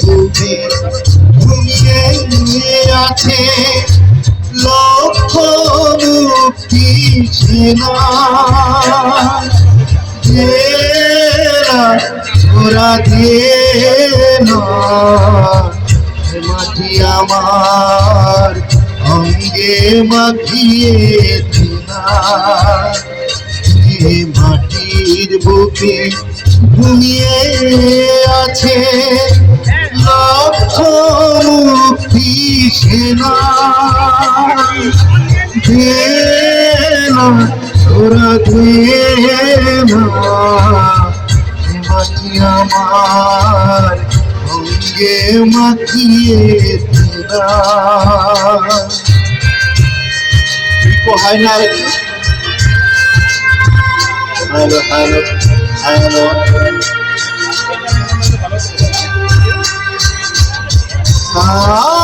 বুকে ঘুমিয়ে আছে লক্ষ মুক্তি সেনা ওরা না মাটি আমার অঙ্গে মাখিয়ে মাটির বুকে ঘুমিয়ে আছে লক্ষ মুক্তি সেনা ঘেনা তোরা ঘেনা এ মাটি আমার অঙ্গে মাখিয়ে দিনা হয় না হ্যালো হ্যালো হ্যালো Ah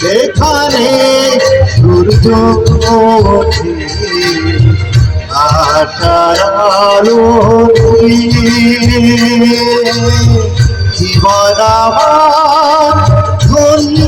যেখানে সূর্য আলো জীবন ধন্য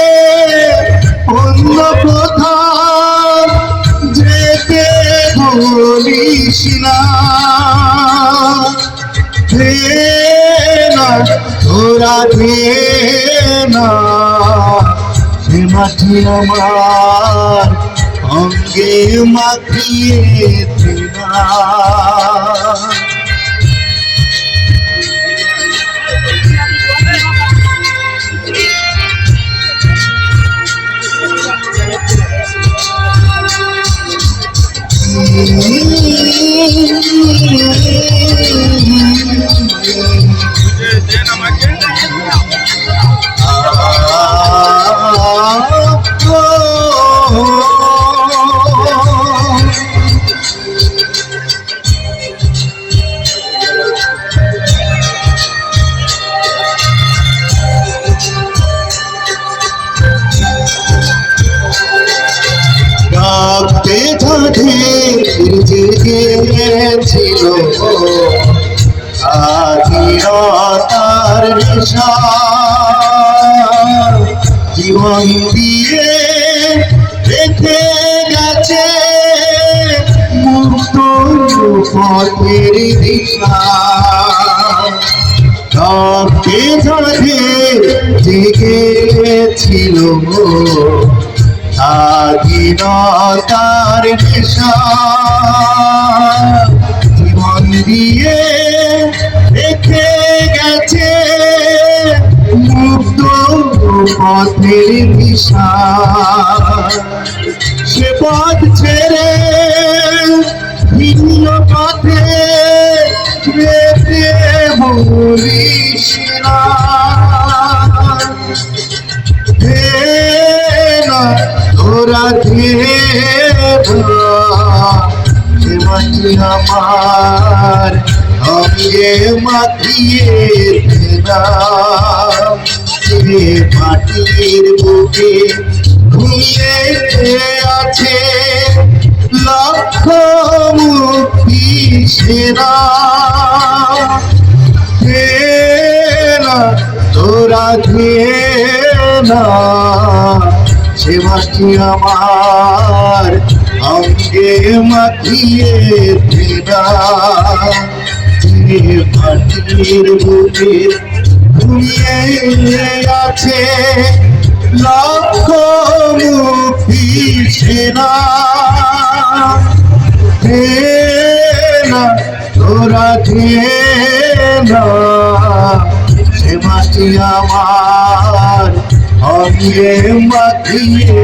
অন্য যেতে বলিস না। তোরা না সে মাটি আমার অঙ্গে মাখিয়ে না। পথের দিশা স্বাধীনতার নেশা। জীবন দিয়ে রেখে গেছে পথের দিশা সে পথ মাটি আমার অঙ্গে মাখিয়ে না মাটির বুকে ঘুমিয়ে আছে লক্ষ মুক্তি সেরা তোরা ধুয়ে না সে মাটি আমার অঙ্গে মাখিয়ে ফেরা। যে মাটির বুকে ঘুমিয়ে আছে লক্ষ না আমার অঙ্গে মাখিয়ে